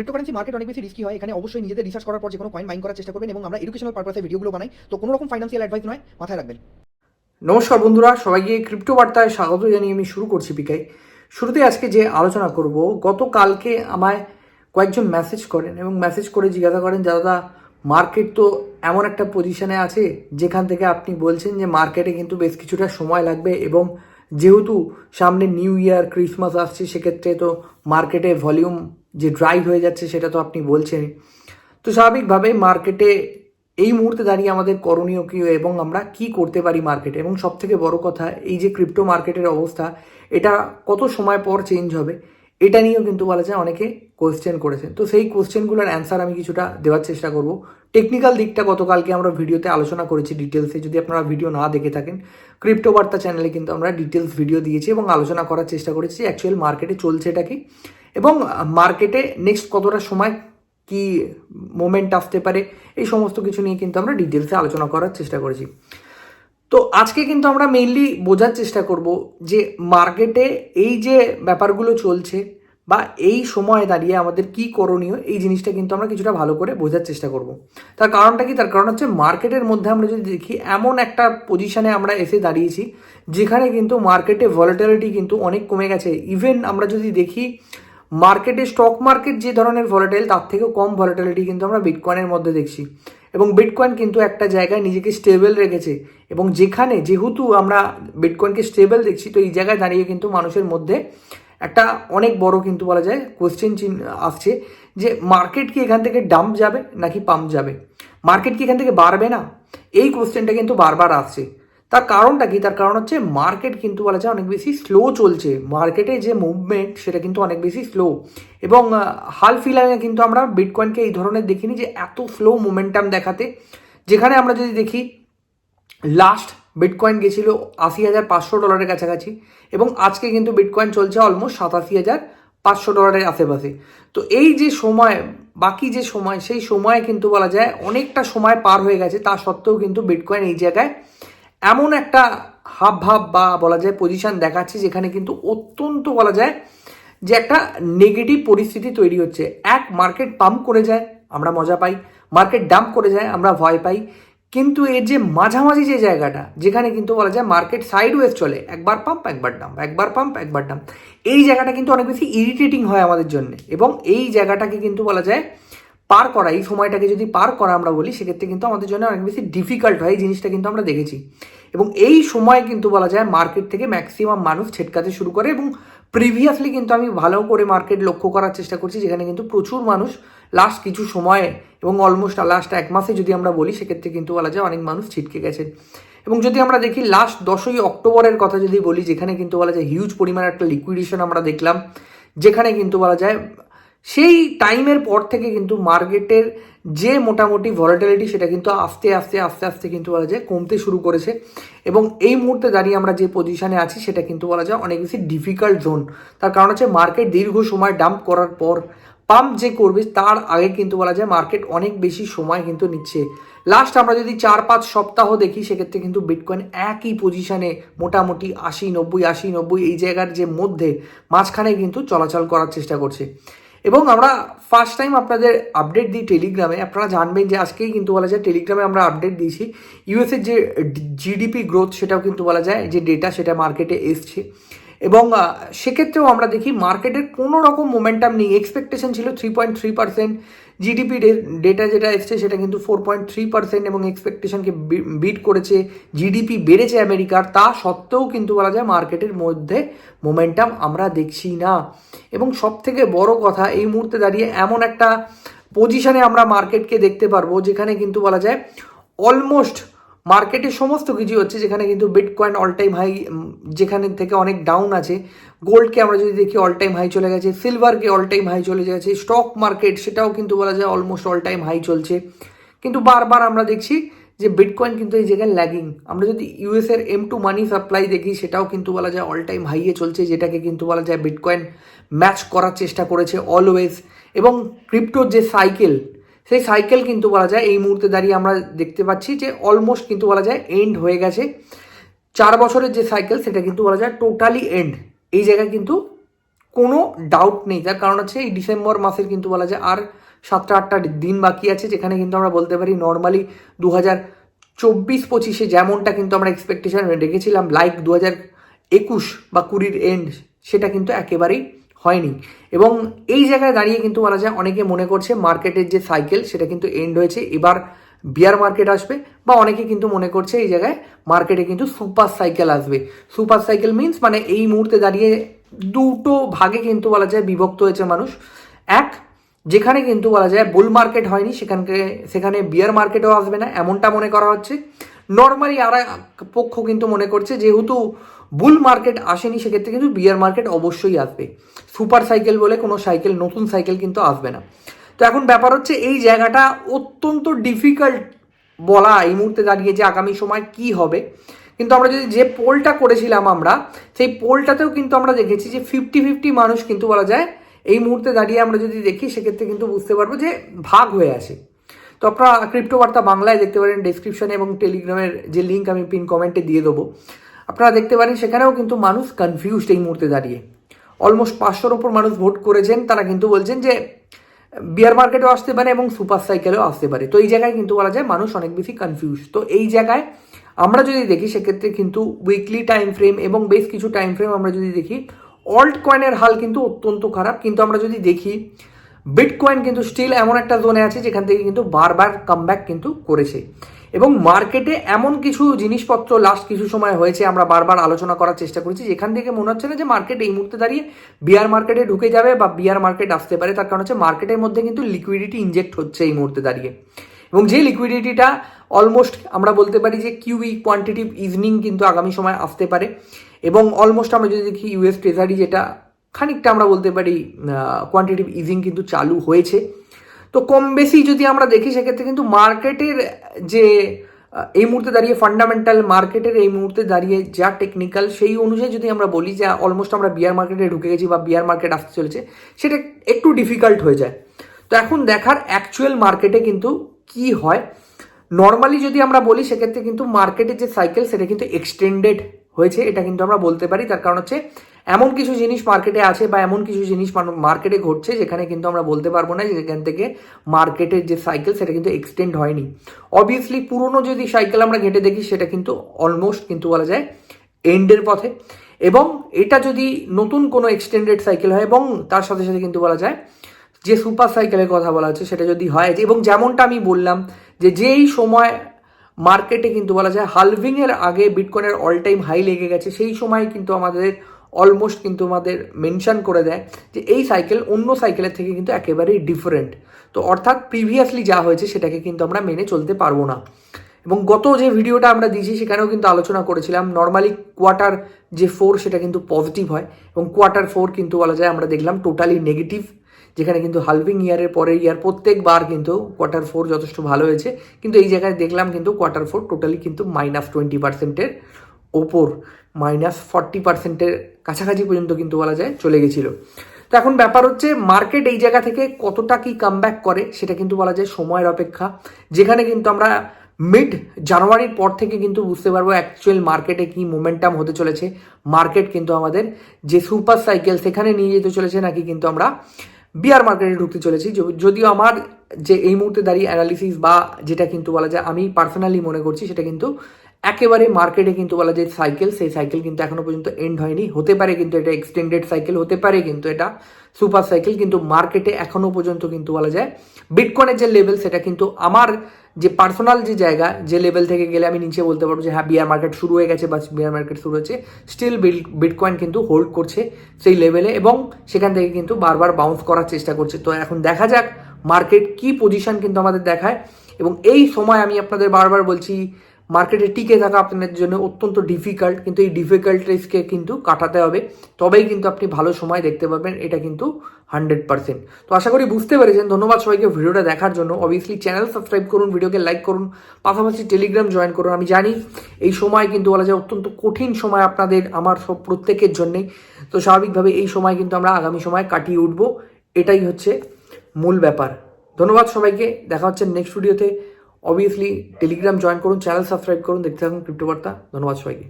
Cryptocurrency market অনেক বেশি risky হয়। এখানে অবশ্যই নিজেদের রিসার্চ করার পর যে কোনো কয়েন মাইন করার চেষ্টা করবেন এবং আমরা এডুকেশনাল পারপাসে ভিডিওগুলো বানাই। তো কোনো রকম ফাইন্যান্সিয়াল অ্যাডভাইস নয়, মাথায় রাখবেন। নমস্কার বন্ধুরা, সবাইকে ক্রিপ্টো বার্তায় স্বাগত জানিয়ে আমি শুরু করছি পিকাই শুরুতে আজকে যে আলোচনা করব, গতকালকে আমায় কয়েকজন মেসেজ করেন এবং মেসেজ করে জিজ্ঞাসা করেন, দাদা মার্কেট তো এমন একটা পজিশনে আছে, যেখান থেকে আপনি বলছেন যে মার্কেটে কিন্তু বেশ কিছুটা সময় লাগবে এবং যেহেতু সামনে নিউ ইয়ার ক্রিসমাস আসছে, সেক্ষেত্রে তো মার্কেটে ভলিউম যে ড্রাইভ হয়ে যাচ্ছে সেটা তো আপনি বলছেন। তো স্বাভাবিকভাবে মার্কেটে এই মুহূর্তে দাঁড়িয়ে আমাদের করণীয় কী এবং আমরা কি করতে পারি মার্কেটে এবং সব থেকে বড় কথা, এই যে ক্রিপ্টো মার্কেটের অবস্থা, এটা কত সময় পর চেঞ্জ হবে? এটা নিয়েও কিন্তু বলা যায় অনেকে কোয়েশ্চেন করেছেন। তো সেই কোয়েশ্চেনগুলোর অ্যান্সার আমি কিছুটা দেওয়ার চেষ্টা করব। টেকনিক্যাল দিকটা গতকালকে আমরা ভিডিওতে আলোচনা করেছি ডিটেলসে যদি আপনারা ভিডিও না দেখে থাকেন ক্রিপ্টো বার্তা চ্যানেলে কিন্তু আমরা ডিটেলস ভিডিও দিয়েছি এবং আলোচনা করার চেষ্টা করেছি অ্যাকচুয়াল মার্কেটে চলছে এটা কি। এবং মার্কেটে নেক্সট কতটা সময়, কি মোমেন্ট আসতে পারে, এই সমস্ত কিছু নিয়ে কিন্তু আমরা ডিটেলসে আলোচনা করার চেষ্টা করেছি। তো আজকে কিন্তু আমরা মেইনলি বোঝার চেষ্টা করব যে মার্কেটে এই যে ব্যাপারগুলো চলছে বা এই সময়ে দাঁড়িয়ে আমাদের কি করণীয়, এই জিনিসটা কিন্তু আমরা কিছুটা ভালো করে বোঝার চেষ্টা করব। তার কারণটা কি? তার কারণ হচ্ছে মার্কেটের মধ্যে আমরা যদি দেখি, এমন একটা পজিশনে আমরা এসে দাঁড়িয়েছি, যেখানে কিন্তু মার্কেটে ভলাটিলিটি কিন্তু অনেক কমে গেছে। ইভেন আমরা যদি দেখি মার্কেটে স্টক মার্কেট যে ধরনের ভলাটাইল তার থেকেও কম ভলাটিলিটি কিন্তু আমরা বিটকয়েনের মধ্যে দেখছি। এবং বিটকয়েন কিন্তু একটা জায়গায় নিজেকে স্টেবল রেখেছে। এবং যেখানে, যেহেতু আমরা বিটকয়েনকে স্টেবল দেখছি, তো এই জায়গায় দাঁড়িয়ে কিন্তু মানুষের মধ্যে একটা অনেক বড় কিন্তু বলা যায় কোয়েশ্চেন চিহ্ন আসছে যে মার্কেট কি এখান থেকে ডাম্প যাবে নাকি পাম্প যাবে? মার্কেট কি এখান থেকে বাড়বে না? এই কোয়েশ্চেনটা কিন্তু বারবার আসছে। তার কারণটা কি? তার কারণ হচ্ছে মার্কেট কিন্তু বলা যায় অনেক বেশি স্লো চলছে। মার্কেটে যে মুভমেন্ট সেটা কিন্তু অনেক বেশি স্লো এবং হাল ফিলহালে কিন্তু আমরা বিটকয়েনকে এই ধরনের দেখিনি যে এত স্লো মোমেন্টাম দেখাতে। যেখানে আমরা যদি দেখি লাস্ট বিটকয়েন গেছিল আশি হাজার পাঁচশো ডলারের কাছাকাছি এবং আজকে কিন্তু বিটকয়েন চলছে অলমোস্ট সাতাশি হাজার পাঁচশো ডলারের আশেপাশে। তো এই যে সময়, বাকি যে সময়, সেই সময়ে কিন্তু বলা যায় অনেকটা সময় পার হয়ে গেছে। তা সত্ত্বেও কিন্তু বিটকয়েন এই জায়গায় এমন একটা হাব ভাব বা বলা যায় পজিশন দেখাচ্ছে যেখানে কিন্তু অত্যন্ত বলা যায় যে একটা নেগেটিভ পরিস্থিতি তৈরি হচ্ছে। এক মার্কেট পাম্প করে যায়, আমরা মজা পাই। মার্কেট ডাম্প করে যায়, আমরা ভয় পাই। কিন্তু এর যে মাঝামাঝি যে জায়গাটা, যেখানে কিন্তু বলা যায় মার্কেট সাইড ওয়েজ চলে, একবার পাম্প একবার ডাম্প একবার পাম্প একবার ডাম্প এই জায়গাটা কিন্তু অনেক বেশি ইরিটেটিং হয় আমাদের জন্য। এবং এই জায়গাটাকে কিন্তু বলা যায় পার করা, এই সময়টাকে যদি পার করা আমরা বলি, সেক্ষেত্রে কিন্তু আমাদের জন্য অনেক বেশি ডিফিকাল্ট হয়, এই জিনিসটা কিন্তু আমরা দেখেছি। এবং এই সময় কিন্তু বলা যায় মার্কেট থেকে ম্যাক্সিমাম মানুষ ছেটকাতে শুরু করে এবং প্রিভিয়াসলি কিন্তু আমি ভালো করে মার্কেট লক্ষ্য করার চেষ্টা করছি, যেখানে কিন্তু প্রচুর মানুষ লাস্ট কিছু সময়ে এবং অলমোস্ট লাস্ট এক মাসে যদি আমরা বলি, সেক্ষেত্রে কিন্তু বলা যায় অনেক মানুষ ছিটকে গেছেন এবং যদি আমরা দেখি লাস্ট দশই অক্টোবরের কথা যদি বলি, যেখানে কিন্তু বলা যায় হিউজ পরিমাণে একটা লিকুইডেশন আমরা দেখলাম, যেখানে কিন্তু বলা যায় সেই টাইমের পর থেকে কিন্তু মার্কেটের যে মোটামুটি ভলাটিলিটি সেটা কিন্তু আস্তে আস্তে আস্তে আস্তে কিন্তু বলা যায় কমতে শুরু করেছে। এবং এই মুহূর্তে দাঁড়িয়ে আমরা যে পজিশনে আছি সেটা কিন্তু বলা যায় অনেক বেশি ডিফিকাল্ট জোন তার কারণ হচ্ছে মার্কেট দীর্ঘ সময় ডাম্প করার পর পাম্প যে করবে তার আগে কিন্তু বলা যায় মার্কেট অনেক বেশি সময় কিন্তু নিচ্ছে। লাস্ট আমরা যদি চার পাঁচ সপ্তাহ দেখি, সেক্ষেত্রে কিন্তু বিটকয়েন একই পজিশনে মোটামুটি আশি, নব্বই আশি, নব্বই এই জায়গার যে মধ্যে মাঝখানে কিন্তু চলাচল করার চেষ্টা করছে। এবং আমরা ফার্স্ট টাইম আপনাদের আপডেট দিই টেলিগ্রামে আপনারা জানবেন যে আজকেই কিন্তু বলা যায় টেলিগ্রামে আমরা আপডেট দিয়েছি। ইউএসের যে জিডিপি গ্রোথ সেটাও কিন্তু বলা যায়, যে ডেটা সেটা মার্কেটে এসছে। এবং সেক্ষেত্রেও আমরা দেখি মার্কেটের কোনো রকম মোমেন্টাম নেই। এক্সপেকটেশন ছিল three point three percent GDP data যেটা এসছে সেটা কিন্তু ফোর পয়েন্ট থ্রি পার্সেন্ট এবং এক্সপেকটেশনকে বিট করেছে জিডিপি বেড়েছে আমেরিকার, তা সত্ত্বেও কিন্তু বলা যায় মার্কেটের মধ্যে মোমেন্টাম আমরা দেখছি না। এবং সব থেকে বড় কথা, এই মুহূর্তে দাঁড়িয়ে এমন একটা পজিশনে আমরা মার্কেটকে দেখতে পারব, যেখানে কিন্তু বলা যায় অলমোস্ট মার্কেটে সমস্ত কিছু হচ্ছে, যেখানে কিন্তু বিটকয়েন অল টাইম হাই যেখানে থেকে অনেক ডাউন আছে। গোল্ডকে আমরা যদি দেখি অল টাইম হাই চলে গেছে সিলভারকে অল টাইম হাই চলে গেছে স্টক মার্কেট সেটাও কিন্তু বলা যায় অলমোস্ট অল টাইম হাই চলছে। কিন্তু বারবার আমরা দেখছি যে বিটকয়েন কিন্তু এই জায়গায় ল্যাগিং আমরা যদি ইউএস এর এম টু মানি সাপ্লাই দেখি, সেটাও কিন্তু বলা যায় অল টাইম হাইয়ে চলছে, যেটাকে কিন্তু বলা যায় বিটকয়েন ম্যাচ করার চেষ্টা করেছে অলওয়েজ এবং ক্রিপ্টোর যে সাইকেল সেই সাইকেল কিন্তু বলা যায়, এই মুহূর্তে দাঁড়িয়ে আমরা দেখতে পাচ্ছি যে অলমোস্ট কিন্তু বলা যায় এন্ড হয়ে গেছে। চার বছরের যে সাইকেল সেটা কিন্তু বলা যায় টোটালি এন্ড এই জায়গায় কিন্তু কোনো ডাউট নেই। তার কারণ হচ্ছে, এই ডিসেম্বর মাসের কিন্তু বলা যায় আর সাতটা আটটা দিন বাকি আছে, যেখানে কিন্তু আমরা বলতে পারি নর্মালি দু হাজার চব্বিশ পঁচিশে যেমনটা কিন্তু আমরা এক্সপেকটেশন রেখেছিলাম লাইক দু হাজার একুশ বা কুড়ির এন্ড সেটা কিন্তু একেবারেই হয়নি। এবং এই জায়গায় দাঁড়িয়ে কিন্তু বলা যায়, অনেকে মনে করছে মার্কেটের যে সাইকেল সেটা কিন্তু এন্ড হয়েছে, এবার বিয়ার মার্কেট আসবে, বা অনেকে কিন্তু মনে করছে এই জায়গায় মার্কেটে কিন্তু সুপার সাইকেল আসবে। সুপার সাইকেল মিন্স মানে এই মুহূর্তে দাঁড়িয়ে দুটো ভাগে কিন্তু বলা যায় বিভক্ত হয়েছে মানুষ। এক, যেখানে কিন্তু বলা যায় বুল মার্কেট হয়নি, সেখানকে, সেখানে বিয়ার মার্কেটও আসবে না, এমনটা মনে করা হচ্ছে। নর্মালি আর পক্ষ কিন্তু মনে করছে যেহেতু বুল মার্কেট আসেনি, সেক্ষেত্রে কিন্তু বিয়ার মার্কেট অবশ্যই আসবে। সুপার সাইকেল বলে কোনো সাইকেল নতুন সাইকেল কিন্তু আসবে না। তো এখন ব্যাপার হচ্ছে, এই জায়গাটা অত্যন্ত ডিফিকাল্ট বলা এই মুহূর্তে দাঁড়িয়ে যে আগামী সময় কি হবে। কিন্তু আমরা যদি যে পোলটা করেছিলাম আমরা, সেই পোলটাতেও কিন্তু আমরা দেখেছি যে ফিফটি ফিফটি মানুষ কিন্তু বলা যায়, এই মুহূর্তে দাঁড়িয়ে আমরা যদি দেখি, সেক্ষেত্রে কিন্তু বুঝতে পারব যে ভাগ হয়ে আসে তো আপনারা ক্রিপ্টো বার্তা বাংলায় দেখতে পারেন ডেসক্রিপশনে এবং টেলিগ্রামের যে লিঙ্ক আমি পিন কমেন্টে দিয়ে দেবো। আপনারা দেখতে পারেন সেখানেও কিন্তু মানুষ কনফিউজড এই মুহূর্তে দাঁড়িয়ে। অলমোস্ট পাঁচশোর ওপর মানুষ ভোট করেছেন, তারা কিন্তু বলছেন যে বিয়ার মার্কেটও আসতে পারে এবং সুপার সাইকেলেও আসতে পারে। তো এই জায়গায় কিন্তু বলা যায় মানুষ অনেক বেশি কনফিউজ তো এই জায়গায় আমরা যদি দেখি, সেক্ষেত্রে কিন্তু উইকলি টাইম ফ্রেম এবং বেশ কিছু টাইম ফ্রেম আমরা যদি দেখি অল্ট কয়েনের হাল কিন্তু অত্যন্ত খারাপ। কিন্তু আমরা যদি দেখি বিটকয়েন কিন্তু স্টিল এমন একটা জোনে আছে, যেখান থেকে কিন্তু বারবার কামব্যাক কিন্তু করেছে। এবং মার্কেটে এমন কিছু জিনিসপত্র লাস্ট কিছু সময় হয়েছে, আমরা বারবার আলোচনা করার চেষ্টা করেছি, যেখান থেকে মনে হচ্ছে না যে মার্কেট এই মুহূর্তে দাঁড়িয়ে বিয়ার মার্কেটে ঢুকে যাবে বা বিয়ার মার্কেট আসতে পারে, তার কারণ হচ্ছে মার্কেটের মধ্যে কিন্তু লিকুইডিটি ইনজেক্ট হচ্ছে এই মুহূর্তে দাঁড়িয়ে। এবং যে লিকুইডিটিটা অলমোস্ট আমরা বলতে পারি যে কিউই কোয়ান্টিটিভ ইজনিং কিন্তু আগামী সময় আসতে পারে, এবং অলমোস্ট আমরা যদি দেখি ইউএস ট্রেজারি যেটা খানিকটা আমরা বলতে পারি কোয়ান্টিটিভ ইজিং কিন্তু চালু হয়েছে। তো কম বেশি যদি আমরা দেখি, সেক্ষেত্রে কিন্তু মার্কেটের যে এই মুহূর্তে দাঁড়িয়ে ফান্ডামেন্টাল মার্কেটের এই মুহূর্তে দাঁড়িয়ে যা টেকনিক্যাল সেই অনুযায়ী যদি আমরা বলি যে অলমোস্ট আমরা বিয়ার মার্কেটে ঢুকে গেছি বা বিয়ার মার্কেট আসতে চলেছে, সেটা একটু ডিফিকাল্ট হয়ে যায়। তো এখন দেখার অ্যাকচুয়াল মার্কেটে কিন্তু কি হয়? নর্মালি যদি আমরা বলি, সেক্ষেত্রে কিন্তু মার্কেটের যে সাইকেল সেটা কিন্তু এক্সটেন্ডেড হয়েছে, এটা কিন্তু আমরা বলতে পারি। তার কারণ হচ্ছে এমন কিছু জিনিস মার্কেটে আছে বা এমন কিছু জিনিস মার্কেটে ঘটছে যেখানে কিন্তু আমরা বলতে পারব না যেখান থেকে মার্কেটের যে সাইকেল সেটা কিন্তু এক্সটেন্ড হয়নি। অবভিয়াসলি পুরনো যদি সাইকেল আমরা ঘেঁটে দেখি সেটা কিন্তু অলমোস্ট কিন্তু বলা যায় এন্ডের পথে। এবং এটা যদি নতুন কোনো এক্সটেন্ডেড সাইকেল হয় এবং তার সাথে সাথে কিন্তু বলা যায় যে সুপার সাইকেলের কথা বলা হচ্ছে সেটা যদি হয় এবং যেমনটা আমি বললাম যে যেই সময় মার্কেটে কিন্তু বলা যায় হালভিংয়ের আগে বিটকয়েনের অল টাইম হাই লেগে গেছে সেই সময় কিন্তু আমাদের অলমোস্ট কিন্তু আমাদের মেনশন করে দেয় যে এই সাইকেল অন্য সাইকেলের থেকে কিন্তু একেবারেই ডিফারেন্ট তো অর্থাৎ প্রিভিয়াসলি যা হয়েছে সেটাকে কিন্তু আমরা মেনে চলতে পারব না। এবং গত যে ভিডিওটা আমরা দিয়েছি সেখানেও কিন্তু আলোচনা করেছিলাম নর্মালি কোয়ার্টার যে ফোর সেটা কিন্তু পজিটিভ হয় এবং কোয়ার্টার ফোর কিন্তু বলা যায় আমরা দেখলাম টোটালি নেগেটিভ যেখানে কিন্তু হালভিং ইয়ারের পরের ইয়ার প্রত্যেকবার কিন্তু কোয়ার্টার ফোর যথেষ্ট ভালো হয়েছে। কিন্তু এই জায়গায় দেখলাম কিন্তু কোয়ার্টার ফোর টোটালি কিন্তু মাইনাস টোয়েন্টি পার্সেন্টের ওপর মাইনাস ফর্টি পার্সেন্টের কাছাকাছি পর্যন্ত কিন্তু বলা যায় চলে গেছিল। তো এখন ব্যাপার হচ্ছে মার্কেট এই জায়গা থেকে কতটা কি কামব্যাক করে সেটা কিন্তু বলা যায় সময়ের অপেক্ষা। যেখানে কিন্তু আমরা মিড জানুয়ারির পর থেকে কিন্তু বুঝতে পারব অ্যাকচুয়াল মার্কেটে কি মোমেন্টাম হতে চলেছে। মার্কেট কিন্তু আমাদের যে সুপার সাইকেল সেখানে নিয়ে যেতে চলেছে নাকি কিন্তু আমরা বিয়ার মার্কেটে ঢুকতে চলেছি। যদিও আমার যে এই মুহূর্তে দাঁড়িয়ে অ্যানালিসিস বা যেটা কিন্তু বলা যায় আমি পার্সোনালি মনে করছি সেটা কিন্তু একেবারে মার্কেটে কিন্তু বলা যায় সাইকেল সেই সাইকেল কিন্তু এখনও পর্যন্ত এন্ড হয়নি। হতে পারে কিন্তু এটা এক্সটেন্ডেড সাইকেল হতে পারে কিন্তু এটা সুপার সাইকেল কিন্তু মার্কেটে এখনও পর্যন্ত কিন্তু বলা যায় বিটকয়েনের যে লেভেল সেটা কিন্তু আমার যে পার্সোনাল যে জায়গা, যে লেভেল থেকে গেলে আমি নিচে বলতে পারব যে হ্যাঁ বিয়ার মার্কেট শুরু হয়ে গেছে বা বিয়ার মার্কেট শুরু হয়েছে স্টিল বিটকয়েন কিন্তু হোল্ড করছে সেই লেভেলে এবং সেখান থেকে কিন্তু বারবার বাউন্স করার চেষ্টা করছে। তো এখন দেখা যাক মার্কেট কি পজিশন কিন্তু আমাদের দেখায় এবং এই সময় আমি আপনাদের বারবার বলছি মার্কেটে টিকে থাকা আপনাদের জন্য অত্যন্ত ডিফিকাল্ট কিন্তু এই ডিফিকাল্টিসকে কিন্তু কাটাতে হবে। তবেই কিন্তু আপনি ভালো সময় দেখতে পাবেন, এটা কিন্তু হান্ড্রেড পার্সেন্ট তো আশা করি বুঝতে পেরেছেন। ধন্যবাদ সবাইকে ভিডিওটা দেখার জন্য। অবভিয়াসলি চ্যানেল সাবস্ক্রাইব করুন, ভিডিওকে লাইক করুন, পাশাপাশি টেলিগ্রাম জয়েন করুন। আমি জানি এই সময় কিন্তু বলা যায় অত্যন্ত কঠিন সময় আপনাদের, আমার সব প্রত্যেকের জন্যেই তো স্বাভাবিকভাবে এই সময় কিন্তু আমরা আগামী সময় কাটিয়ে উঠবো। এটাই হচ্ছে মূল ব্যাপার। ধন্যবাদ সবাইকে। দেখা হচ্ছে নেক্সট ভিডিওতে অবভিয়াসলি টেলিগ্রাম জয়েন করুন চ্যানেল সাবস্ক্রাইব করুন দেখতে থাকুন ক্রিপ্টো বার্তা ধন্যবাদ সবাইকে।